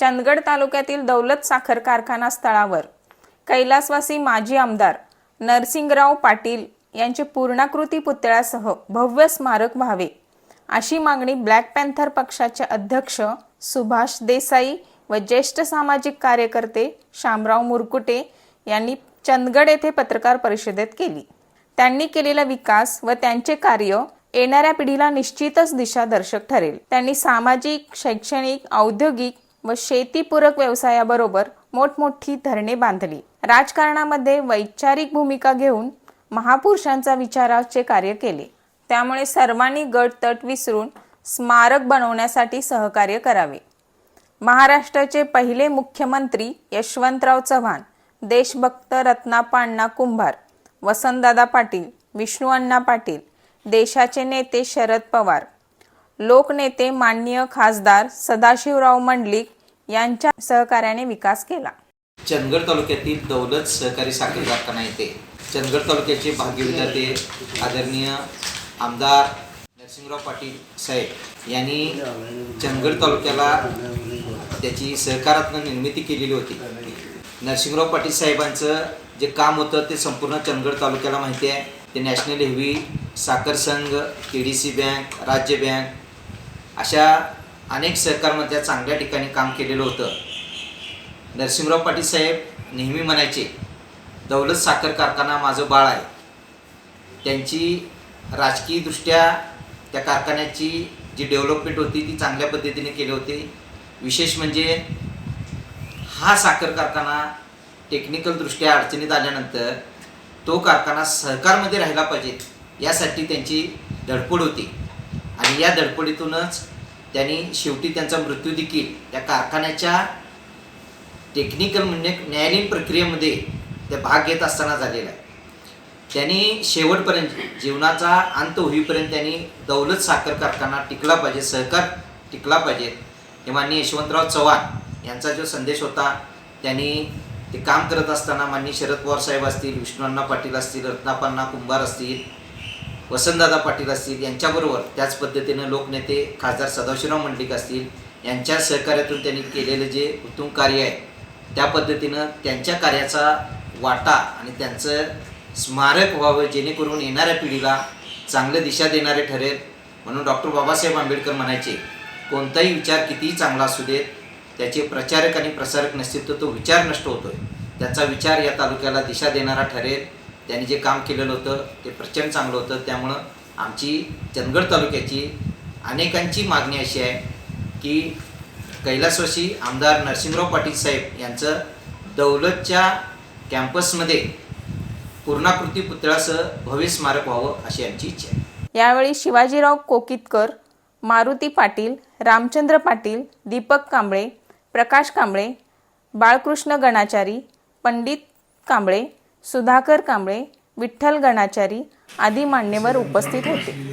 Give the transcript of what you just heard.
चंदगड तालुक्यातील दौलत साखर कारखाना स्थळावर. कैलासवासी माजी आमदार नरसिंगराव पाटील यांचे पूर्णाकृती पुतळ्यासह भव्य स्मारक व्हावे अशी मागणी ब्लॅक पॅन्थर पक्षाचे अध्यक्ष सुभाष देसाई व ज्येष्ठ सामाजिक कार्यकर्ते शामराव मुरकुटे यांनी चंदगड येथे पत्रकार परिषदेत केली. त्यांनी केलेला विकास व त्यांचे कार्य येणाऱ्या पिढीला निश्चितच दिशादर्शक ठरेल. त्यांनी सामाजिक शैक्षणिक औद्योगिक व शेतीपूरक व्यवसायाबरोबर मोठमोठी धरणे बांधली. राजकारणामध्ये वैचारिक भूमिका घेऊन महापुरुषांचा विचाराचे कार्य केले. त्यामुळे सर्वांनी गट तट विसरून स्मारक बनवण्यासाठी सहकार्य करावे. महाराष्ट्राचे पहिले मुख्यमंत्री यशवंतराव चव्हाण देशभक्त रत्नापाण्णा कुंभार वसंतदादा पाटील विष्णू अण्णा पाटील देशाचे नेते शरद पवार लोकनेते माननीय खासदार सदाशिवराव मंडलिक यांच्या सहकार्याने विकास केला. चंदगड तालुक्यातील दौलत सहकारी साखर कारखाना येथे चंदगड तालुक्याचे भाग्यविधाते आदरणीय आमदार नरसिंहराव पाटील साहेब यांनी चंदगड तालुक्याला त्याची सहकारात्मक निर्मिती केलेली होती. नरसिंहराव पाटील साहेबांचं जे काम होतं ते संपूर्ण चंदगड तालुक्याला माहिती आहे. ते नॅशनल हेवी साखर संघ के डी सी बँक राज्य बँक अशा अनेक सहकारमध्ये चांगल्या ठिकाणी काम केलेलं होतं. नरसिंहराव पाटील साहेब नेहमी म्हणायचे दौलत साखर कारखाना माझं बाळ आहे. त्यांची राजकीयदृष्ट्या त्या कारखान्याची जी डेव्हलपमेंट होती ती चांगल्या पद्धतीने केली होती. विशेष म्हणजे हा साखर कारखाना टेक्निकलदृष्ट्या अडचणीत आल्यानंतर तो कारखाना सहकारमध्ये राहिला पाहिजे यासाठी त्यांची धडपड होती. आणि या धडपडीतूनच त्यांनी शेवटी त्यांचा मृत्यू देखील त्या कारखान्याच्या टेक्निकल म्हणजे न्यायालयीन प्रक्रियेमध्ये ते भाग घेत असताना झालेला आहे. त्यांनी शेवटपर्यंत जीवनाचा अंत होईपर्यंत त्यांनी दौलत साखर कारखाना टिकला पाहिजे सहकार टिकला पाहिजे हे माननीय यशवंतराव चव्हाण यांचा जो संदेश होता त्यांनी ते काम करत असताना माननीय शरद पवार साहेब असतील विष्णुअण्णा पाटील असतील रत्नापन्ना कुंभार असतील वसंतदादा पाटील असतील यांच्याबरोबर त्याच पद्धतीनं लोकनेते खासदार सदाशिवराव मंडलिक असतील यांच्या सहकार्यातून त्यांनी केलेलं जे उत्तम कार्य आहे त्या पद्धतीनं त्यांच्या कार्याचा वाटा आणि त्यांचं स्मारक व्हावं जेणेकरून येणाऱ्या पिढीला चांगलं दिशा देणारे ठरेल म्हणून डॉक्टर बाबासाहेब आंबेडकर म्हणायचे कोणताही विचार कितीही चांगला असू देत त्याचे प्रचारक आणि प्रसारक नसतील तर तो विचार नष्ट होतोय. त्याचा विचार या तालुक्याला दिशा देणारा ठरेल त्यांनी जे काम केलेलं होतं ते प्रचंड चांगलं होतं. त्यामुळं आमची चंदगड तालुक्याची अनेकांची मागणी अशी आहे की कैलासवासी आमदार नरसिंहराव पाटील साहेब यांचं दौलतच्या कॅम्पसमध्ये पूर्णाकृती पुतळ्यासह भव्य स्मारक व्हावं अशी आमची इच्छा आहे. यावेळी शिवाजीराव कोकितकर मारुती पाटील रामचंद्र पाटील दीपक कांबळे प्रकाश कांबळे बाळकृष्ण गणाचारी पंडित कांबळे सुधाकर कांबळे विठ्ठल गणाचारी आदी मान्यवर उपस्थित होते.